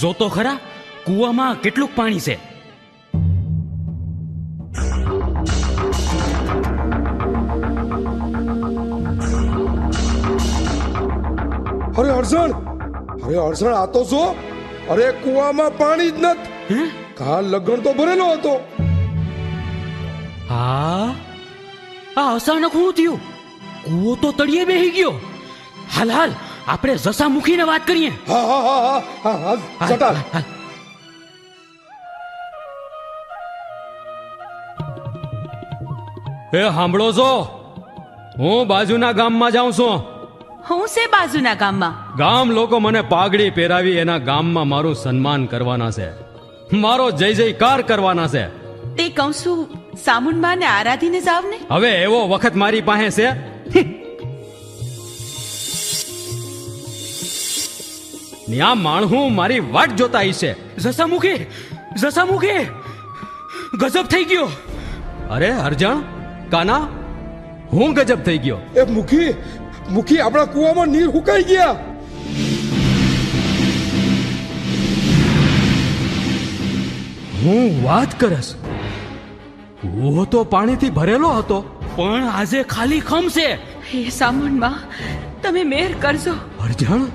જોતો ખરા કૂવામાં કેટલું પાણી છે. અરે અડસણ અરે અડસણ આ તો જો અરે કૂવામાં પાણી જ નથી. કાલ લગ્ન તો ભરેલો હતો. હા? આ અચાનક શું થયું? કૂવો તો તળિયે બેહી ગયો. હાલ હાલ આપણે જસા મૂકીને વાત કરીએ. હા હા હા હા હા હા હાલ, ચટાલ હાલ. એ સાંભળો છો? હું બાજુના ગામમાં જાઉં છું. હું છે બાજુના ગામમાં. ગામ લોકો મને પાઘડી પહેરાવી એના ગામમાં મારું સન્માન કરવાના છે. મારો જય જયકાર કરવાના છે. તે કહું છું સામુનમાં ને આરાધીને જાવ ને. હવે એવો વખત મારી પાસે છે ન્યા માણહું મારી વાટ જોતા છે. જસામુખી જસામુખી ગજબ થઈ ગયો. અરે અરજણ કાના હું ગજબ થઈ ગયો. એ મુખી મુખી આપણા કુવામાં નીર હુકાઈ ગયા. હું વાત કરસ. કૂવો તો પાણીથી ભરેલો હતો. પણ આજે ખાલી ખમ છે. હે સામુંડમાં તમે મેર કરજો. અરજણ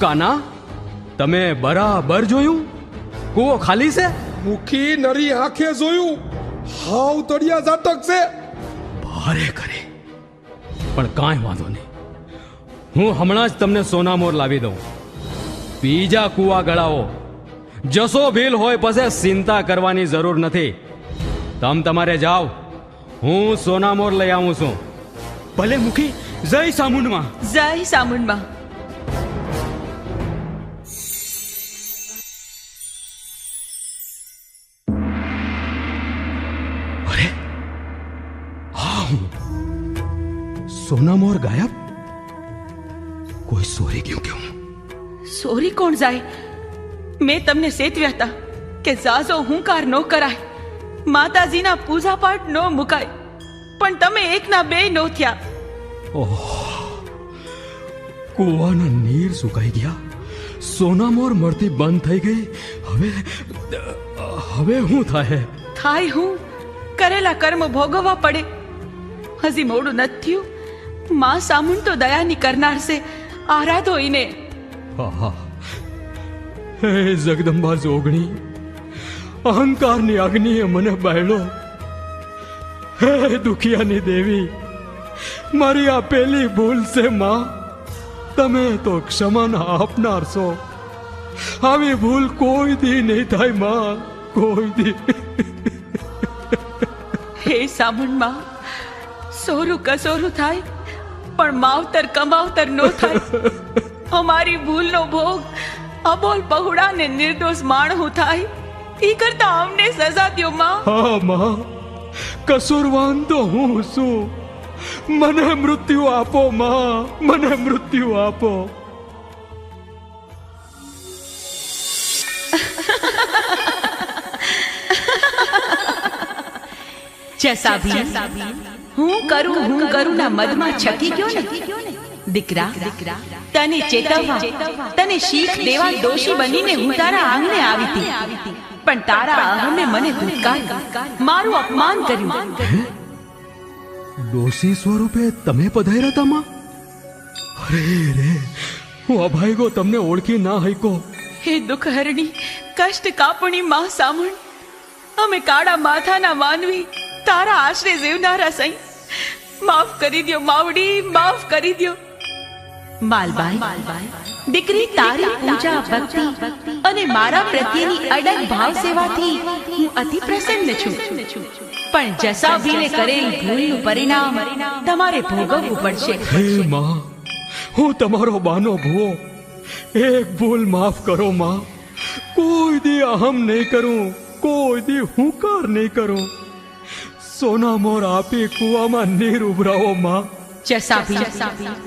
કાના? તમે બરાબર જોયું? કૂવો ખાલી છે? મુખી નરી આંખે જોયું. હાવ તળિયા ઝાટક છે. ભારે કરે. પણ કાંઈ વાંધો નહીં. હું હમણાં જ તમને સોનામોર લાવી દઉં. બીજા કૂવા ગળાઓ. જસો ભીલ હોય પછી ચિંતા કરવાની જરૂર નથી. તમ તમારે જાઓ. હું સોનામોર લઈ આવું છું. ભલે મુખી જય સામુંડમાં. જય સામુંડમાં. હા सोना સોનામોર ગાયબ? કોઈ સોરી ગયું કે હું? સોરી કોણ જાય? મેં તમને સેતવ્યા હતા કે ઝાઝો હુંકાર ન કરાય. માતાજીના પૂજાપાઠ ન મુકાય. પણ તમે એકના બે નો થયા. કુવાના નીર સુકાઈ ગયા. સોનામોર મળતી બંધ થઈ ગઈ. હવે હવે શું થાય? થાય હું? કરેલા કર્મ ભોગવવા પડે. હજી મોડું નથી થયું. માં સામુન તો દયાની કરનાર છે. આરા ઈને. આહા. હે જગદંબા જોગણી અહંકારની અગ્નિએ મને બાયલો હે દુખિયાની દેવી મારી આ પેલી ભૂલ છે માં. તમે તો ક્ષમાના આપનાર છો. આવી ભૂલ કોઈ દી નહીં થાયમાં. કોઈ દી. હે સામુંડમાં સોરું કસોરું થાય પણ માવતર કમાવતર નો થાય. અમારી ભૂલનો ભોગ અબોલ બહુડા ને નિર્દોષ માણહું થાય. ઈ કરતા અમને સજા દ્યો માં. હા માં. કસૂરવાન તો હું છું મને મૃત્યુ આપો માં. મને મૃત્યુ આપો. જસાભી હું કરું હું કરું ના મદમાં છકી ગયો ને? દીકરા તને ચેતવવા તને શીખ દેવા દોષી બનીને હું તારા આંગણે આવી હતી. પણ તારા અહમે મને ધુકાર મારું અપમાન કર્યું. દોષી સ્વરૂપે તમે પધાર્યા હતા માં અરે રે હું અભાઈગો તમને ઓળખી ના હૈકો હે દુઃખ હરણી કષ્ટ કાપણી માં સામણ અમે કાળા માથાના માનવી તારા આશરે જીવનારા સઈ માફ કરી દો માવડી માફ કરી દો માલબાઈ દીકરી તારી પૂજા ભક્તિ અને મારા પ્રત્યેની અડગ ભાવ સેવાથી હું અતિ પ્રસન્ન છું. પણ જસાભીને કરેલ ભૂલનું પરિણામ તમારે ભોગવવું પડશે. હે માં હું તમારો બાનો ભૂવો. એક ભૂલ માફ કરો માં. કોઈ દી અહમ નહીં કરું કોઈ દી હુંકાર નહીં કરું. સોના મોર આપે કુવામાં નીર ઉભરાવો માં. જસાભી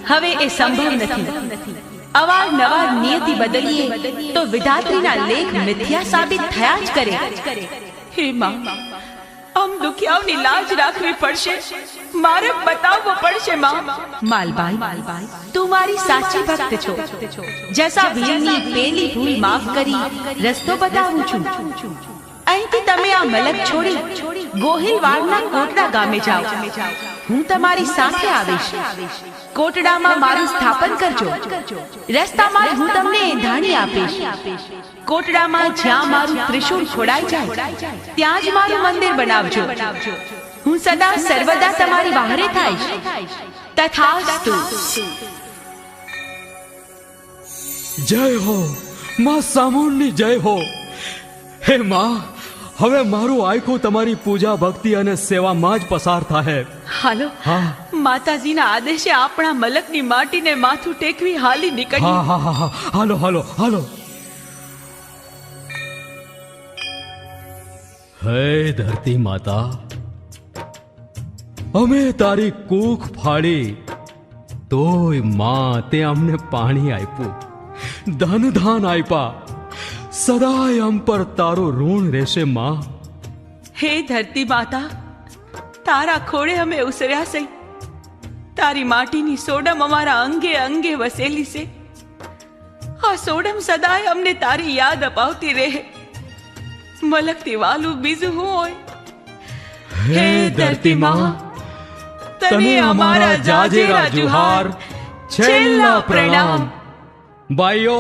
હવે એ સંભવ નથી. અવારનવાર નિયતિ બદલીએ તો વિધાત્રીના લેખ મિથ્યા સાબિત થયા જ કરે. હે માં આમ દુખિયાઓની લાજ રાખવી પડશે. મારે બતાવવું પડશે માં. માલબાઈ તું મારી સાચી ભક્ત છો. જસા વીરની પેલી ભૂલ માફ કરી રસ્તો બતાવું છું. અહીંથી તમે આ મલક છોડી ગોહિલવાડના કોટડા ગામે જાઓ. હું તમારી સાથે આવીશ. કોટડામાં મારું સ્થાપન કરજો. રસ્તામાં હું તમને ધાણી આપીશ. કોટડામાં જ્યાં મારું ત્રિશુળ ખોડાઈ જાય, ત્યાં જ મારું મંદિર બનાવજો. હું સદા સર્વદા તમારી વાહરે થઈશ. તથાસ્તુ. જય હો, માં સામુંડની જય હો. હે માં હવે મારું આખું તમારી પૂજા ભક્તિ અને સેવામાં જ પસાર થાય હાલો હા. માતાજીના આદેશે આપણા મલકની માટીને માથું ટેકવી હાલી નીકળી હા હા હા. હાલો હાલો હાલો. હે ધરતી માતા અમે તારી કૂખ ફાડી તોયમાં તે અમને પાણી આપ્યું. ધન ધાન આપ્યા. સદાય આમ પર તારું ઋણ રહેશે માં. હે ધરતી માતા તારા ખોળે અમે ઉસર્યા છે. તારી માટીની સોડમ અમારા અંગે અંગે વસેલી છે. આ સોડમ સદાય અમને તારી યાદ અપાવતી રહે. મલકથી વાલું બીજું હું હોય? હે ધરતી માં તને અમારા જાજેરા જુહાર છેલ્લા પ્રણામ. ભાઈઓ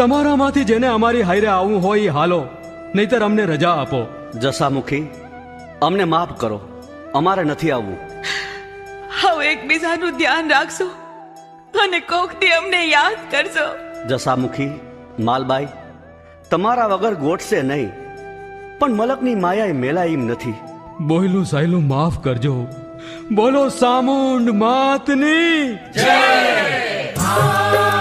તમારામાંથી જેને અમારી હારે આવવું હોય એ હાલો નહીતર અમને રજા આપો. જસામુખી અમને માફ કરો. અમારે નથી આવવું. હવે એકબીજાનું ધ્યાન રાખશો અને કોકથી અમને યાદ કરશો. જસામુખી માલબાઈ તમારા વગર ગોઠશે નહીં પણ મલકની માયાએ મેલાય એમ નથી. બોયલું સાયલું માફ કરજો. બોલો સામુંડ માતની. જય!